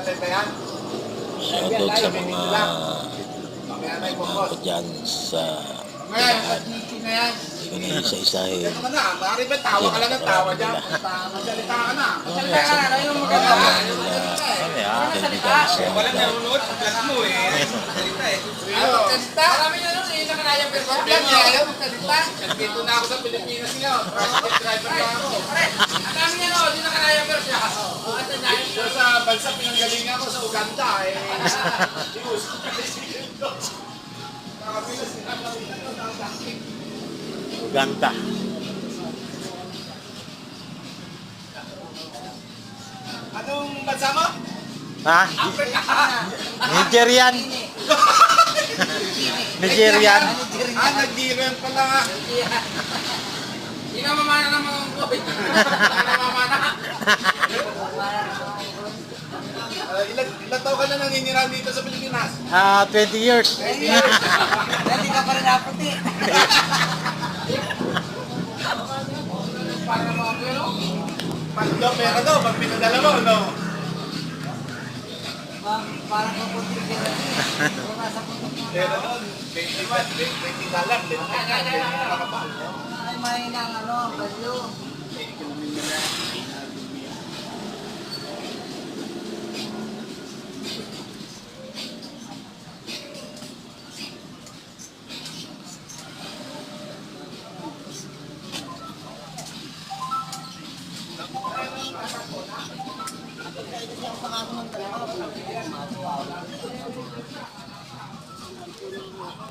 Shoutout sa mga Mamaya na yung mga boss. ko dyan sa Ngayon, sa GT na yan. hindi isa-isahin. Ano ka na? Maaari ba tawa ka lang ng tawa dyan? Magsalita ka na. Salita ka na, ano yung maganda? Kaibigan sa Wala nanonood, vlog mo eh. Salita eh. Ano? Magsalita. Marami na nun, eh, nakanayang pero Yan ayaw magsalita. Nandito na ako sa Pilipinas. Transport driver na ako. Ang dami niya no, di nakanayang pero siya. Oh, at ang dami. Doon sa bansa pinanggalingan ko sa Uganda eh. Ganta. Anong bansa mo? Ha? Nigerian. Nigerian. Ah, nag-DRM pala nga. Hindi ka mamana ng mga boy. Hindi ka mamana. taon ka na naninirahan dito sa Pilipinas? Ah, 20 years. Hindi ka pa rin naputi. Para mga pero. Pagdo, pera daw, pag pinadala mo, no? Parang kaputi ka rin. Kung nasa putok mo. Pera doon, 20 baht, 20 dollar, din na nakapal. Ay, may nang ano, value. yung pangako ng trabaho.